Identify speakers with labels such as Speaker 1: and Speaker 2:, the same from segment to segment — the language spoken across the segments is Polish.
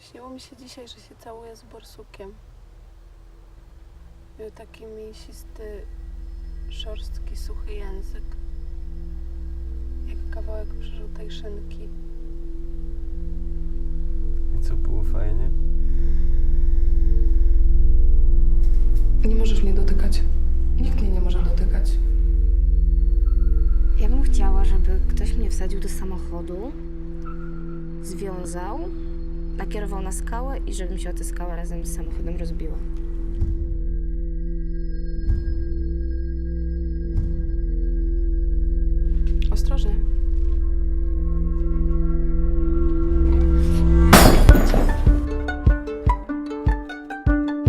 Speaker 1: Śniło mi się dzisiaj, że się całuję z borsukiem. Miał taki mięsisty, szorstki, suchy język. Jak kawałek przeżółtej szynki.
Speaker 2: I co było fajnie?
Speaker 3: Nie możesz mnie dotykać. Nikt mnie nie może dotykać.
Speaker 4: Ja bym chciała, żeby ktoś mnie wsadził do samochodu, związał, nakierował na skałę i żebym się o tę skałę razem z samochodem rozbiła.
Speaker 3: Ostrożnie.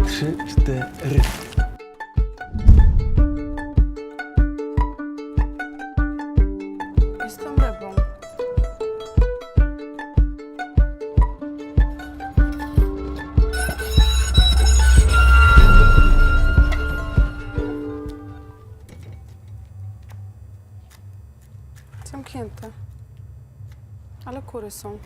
Speaker 2: Trzy, cztery.
Speaker 1: Jestem Zamknięte. Ale kury są.